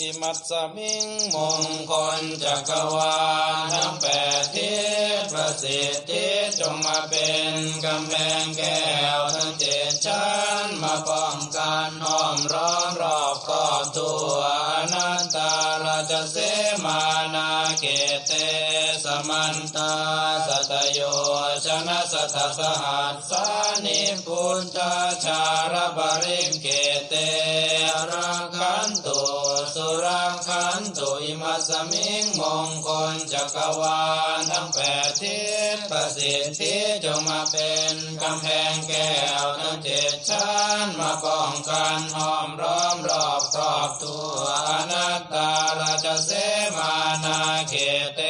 อิมัสสมิงมงคลจักรวาลทั้งแปดทิศประสิทธิจงมาเป็นกำแพงแก้วทั้งเจ็ดชั้นมาป้องกันห้อมร้อมรอบครอบตัวอนันตาราชเสมานาเกเตสมันตาสัตโยชนะสัทสหัสสานิพุทธาชาระบริงเกเตรังคันตุสุรัง สุอิมัสสมิงมงคลจักรวาลทั้งแปดทิศประสิทธิจงมาเป็นกำแพงแก้วทั้งเจ็ดชั้นมาป้องกันห้อมร้อมรอบครอบตัวอนัตตาราชเสมานาเขเต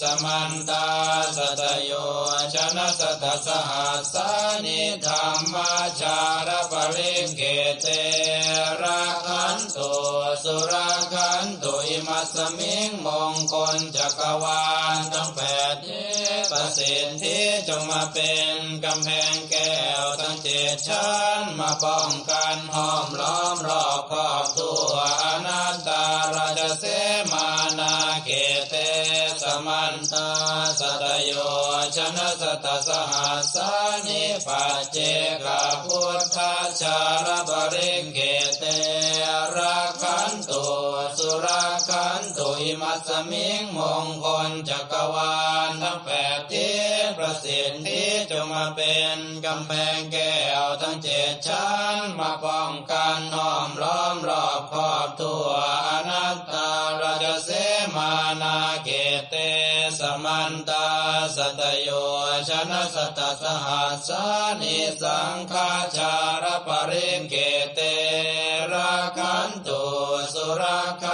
สมันตาสัตโยชนะสัตสหัสานิธรรมชารปริงเกเตราคันตุสุรา อิมัสมิงมงคลจักรวาลทั้งแปดทิศประสิทธิจงมาเป็นกำแพงแก้วทั้งเจ็ดชั้นมาป้องกันห้อมล้อมรอบครอบตัวอนัตตาราชเสมานาเกเตสมันตาสัตโยชนะสัตสหัสานิปัจเจกพุทธชารบริ คันตุอิมัสมิงมงคลจักรวาลทั้งแปดทิศประสิทธิจงมาเป็นกำแพงแก้วทั้งเจ็ดชั้นมาป้องกันน้อมล้อมรอบครอบตัวอนัตตาราชเสมานาเกเตสมันตาสัตโยชนะสัตสหัสานิสังฆาชารปริงเกเตราคันตุสุราคั